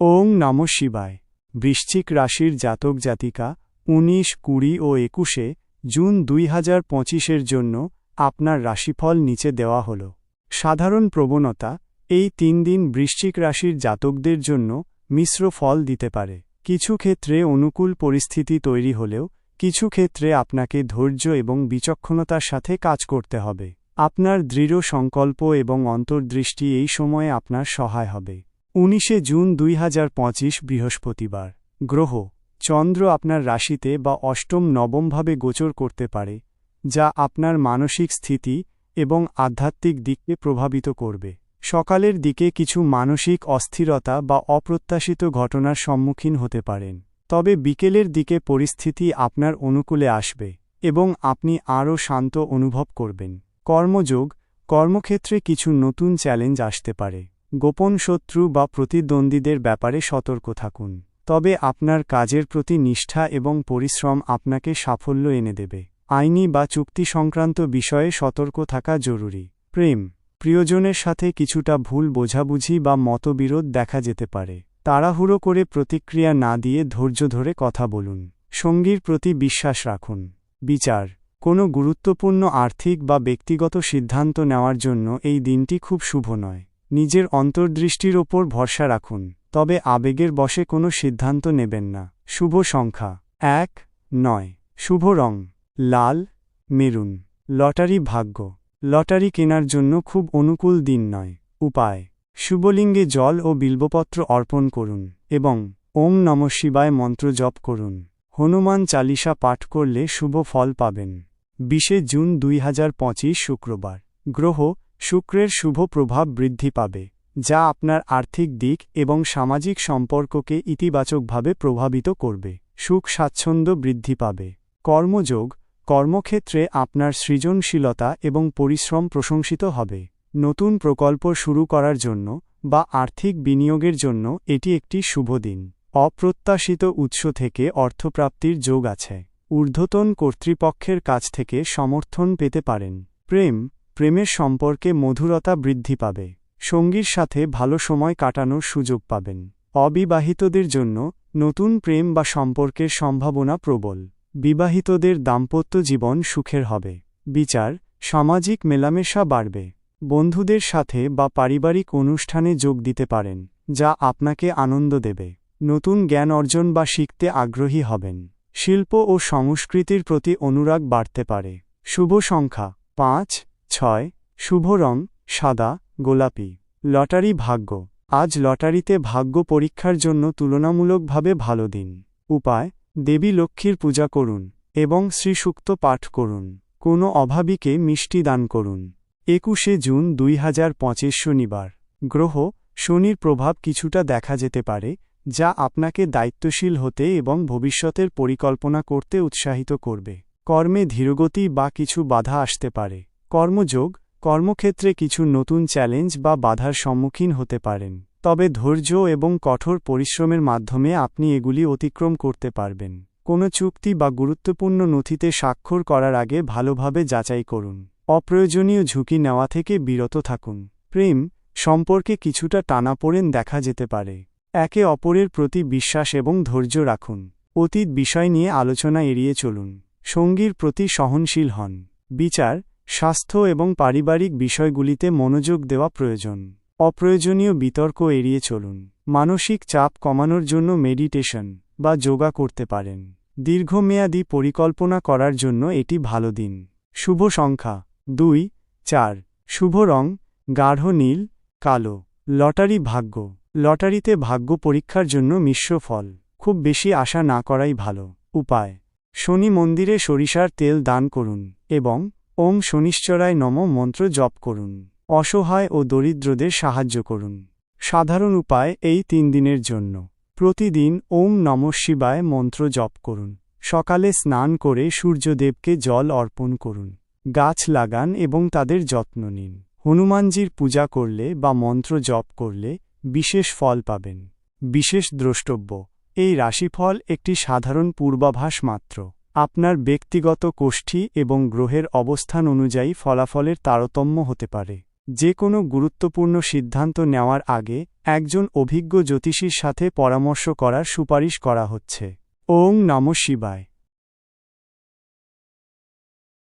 ওং নম শিবায়। বৃশ্চিক রাশির জাতক জাতিকা, উনিশ, কুড়ি ও একুশে জুন দুই হাজার পঁচিশের জন্য আপনার রাশিফল নিচে দেওয়া হল। সাধারণ প্রবণতা, এই তিন দিন বৃশ্চিক রাশির জাতকদের জন্য মিশ্র ফল দিতে পারে। কিছু ক্ষেত্রে অনুকূল পরিস্থিতি তৈরি হলেও, কিছু ক্ষেত্রে আপনাকে ধৈর্য এবং বিচক্ষণতার সাথে কাজ করতে হবে। আপনার দৃঢ় সংকল্প এবং অন্তর্দৃষ্টি এই সময়ে আপনার সহায় হবে। উনিশে জুন দুই হাজার পঁচিশ বৃহস্পতিবার। গ্রহ, চন্দ্র আপনার রাশিতে বা অষ্টম নবমভাবে গোচর করতে পারে, যা আপনার মানসিক স্থিতি এবং আধ্যাত্মিক দিককে প্রভাবিত করবে। সকালের দিকে কিছু মানসিক অস্থিরতা বা অপ্রত্যাশিত ঘটনার সম্মুখীন হতে পারেন, তবে বিকেলের দিকে পরিস্থিতি আপনার অনুকূলে আসবে এবং আপনি আরও শান্ত অনুভব করবেন। কর্মযোগ, কর্মক্ষেত্রে কিছু নতুন চ্যালেঞ্জ আসতে পারে। গোপন শত্রু বা প্রতিদ্বন্দ্বীদের ব্যাপারে সতর্ক থাকুন। তবে আপনার কাজের প্রতি নিষ্ঠা এবং পরিশ্রম আপনাকে সাফল্য এনে দেবে। আইনি বা চুক্তি সংক্রান্ত বিষয়ে সতর্ক থাকা জরুরি। প্রেম, প্রিয়জনের সাথে কিছুটা ভুল বোঝাবুঝি বা মতবিরোধ দেখা যেতে পারে। তাড়াহুড়ো করে প্রতিক্রিয়া না দিয়ে ধৈর্য ধরে কথা বলুন। সঙ্গীর প্রতি বিশ্বাস রাখুন। বিচার, কোনো গুরুত্বপূর্ণ আর্থিক বা ব্যক্তিগত সিদ্ধান্ত নেওয়ার জন্য এই দিনটি খুব শুভ নয়। নিজের অন্তর্দৃষ্টির ওপর ভরসা রাখুন, তবে আবেগের বশে কোনো সিদ্ধান্ত নেবেন না। শুভ সংখ্যা। এক, নয়। শুভ রং। লাল। মেরুন। লটারি ভাগ্য। লটারি কেনার জন্য খুব অনুকূল দিন নয়। উপায়। শুভলিঙ্গে জল ও বিল্বপত্র অর্পণ করুন এবং ওং নম শিবায় মন্ত্র জপ করুন। হনুমান চালিসা পাঠ করলে শুভ ফল পাবেন। বিশে জুন দুই হাজার পঁচিশ শুক্রবার। গ্রহ শুক্রের শুভ প্রভাব বৃদ্ধি পাবে, যা আপনার আর্থিক দিক এবং সামাজিক সম্পর্ককে ইতিবাচকভাবে প্রভাবিত করবে। সুখ স্বাচ্ছন্দ্য বৃদ্ধি পাবে। কর্মযোগ, কর্মক্ষেত্রে আপনার সৃজনশীলতা এবং পরিশ্রম প্রশংসিত হবে। নতুন প্রকল্প শুরু করার জন্য বা আর্থিক বিনিয়োগের জন্য এটি একটি শুভ দিন। অপ্রত্যাশিত উৎস থেকে অর্থপ্রাপ্তির যোগ আছে। ঊর্ধ্বতন কর্তৃপক্ষের কাছ থেকে সমর্থন পেতে পারেন। প্রেম প্রেমের সম্পর্কে মধুরতা বৃদ্ধি পাবে। সঙ্গীর সাথে ভালো সময় কাটানোর সুযোগ পাবেন। অবিবাহিতদের জন্য নতুন প্রেম বা সম্পর্কের সম্ভাবনা প্রবল। বিবাহিতদের দাম্পত্য জীবন সুখের হবে। বিচার, সামাজিক মেলামেশা বাড়বে। বন্ধুদের সাথে বা পারিবারিক অনুষ্ঠানে যোগ দিতে পারেন, যা আপনাকে আনন্দ দেবে। নতুন জ্ঞান অর্জন বা শিখতে আগ্রহী হবেন। শিল্প ও সংস্কৃতির প্রতি অনুরাগ বাড়তে পারে। শুভ সংখ্যা, পাঁচ। ছয়, শুভ রং, সাদা, গোলাপি। লটারি ভাগ্য। আজ লটারিতে ভাগ্য পরীক্ষার জন্য তুলনামূলকভাবে ভালো দিন। উপায়, দেবী লক্ষ্মীর পূজা করুন এবং শ্রীসুক্ত পাঠ করুন। কোনো অভাবীকে মিষ্টি দান করুন। একুশে জুন দুই হাজার পঁচিশ শনিবার। গ্রহ, শনির প্রভাব কিছুটা দেখা যেতে পারে, যা আপনাকে দায়িত্বশীল হতে এবং ভবিষ্যতের পরিকল্পনা করতে উৎসাহিত করবে। কর্মে ধীরগতি বা কিছু বাধা আসতে পারে। কর্মযোগ, কর্মক্ষেত্রে কিছু নতুন চ্যালেঞ্জ বা বাধার সম্মুখীন হতে পারেন, তবে ধৈর্য এবং কঠোর পরিশ্রমের মাধ্যমে আপনি এগুলি অতিক্রম করতে পারবেন। কোনো চুক্তি বা গুরুত্বপূর্ণ নথিতে স্বাক্ষর করার আগে ভালোভাবে যাচাই করুন। অপ্রয়োজনীয় ঝুঁকি নেওয়া থেকে বিরত থাকুন। প্রেম, সম্পর্কে কিছুটা টানাপোড়েন দেখা যেতে পারে। একে অপরের প্রতি বিশ্বাস এবং ধৈর্য রাখুন। অতীত বিষয় নিয়ে আলোচনা এড়িয়ে চলুন। সঙ্গীর প্রতি সহনশীল হন। বিচার স্বাস্থ্য এবং পারিবারিক বিষয়গুলিতে মনোযোগ দেওয়া প্রয়োজন। অপ্রয়োজনীয় বিতর্ক এড়িয়ে চলুন। মানসিক চাপ কমানোর জন্য মেডিটেশন বা যোগা করতে পারেন। দীর্ঘমেয়াদী পরিকল্পনা করার জন্য এটি ভালো দিন। শুভ সংখ্যা দুই, চার। শুভ রং, গাঢ় নীল, কালো। লটারি ভাগ্য। লটারিতে ভাগ্য পরীক্ষার জন্য মিশ্র ফল। খুব বেশি আশা না করাই ভালো। উপায়। শনি মন্দিরে সরিষার তেল দান করুন এবং ওম শনিশ্চরায় নম মন্ত্র জপ করুন। অসহায় ও দরিদ্রদের সাহায্য করুন। সাধারণ উপায় এই তিন দিনের জন্য। প্রতিদিন ওম নম শিবায় মন্ত্র জপ করুন। সকালে স্নান করে সূর্যদেবকে জল অর্পণ করুন। গাছ লাগান এবং তাদের যত্ন নিন। হনুমানজির পূজা করলে বা মন্ত্র জপ করলে বিশেষ ফল পাবেন। বিশেষ দ্রষ্টব্য, এই রাশিফল একটি সাধারণ পূর্বাভাস মাত্র। আপনার ব্যক্তিগত কোষ্ঠী এবং গ্রহের অবস্থান অনুযায়ী ফলাফলের তারতম্য হতে পারে। যে কোনো গুরুত্বপূর্ণ সিদ্ধান্ত নেওয়ার আগে একজন অভিজ্ঞ জ্যোতিষীর সাথে পরামর্শ করার সুপারিশ করা হচ্ছে। ওং নম শিবায়।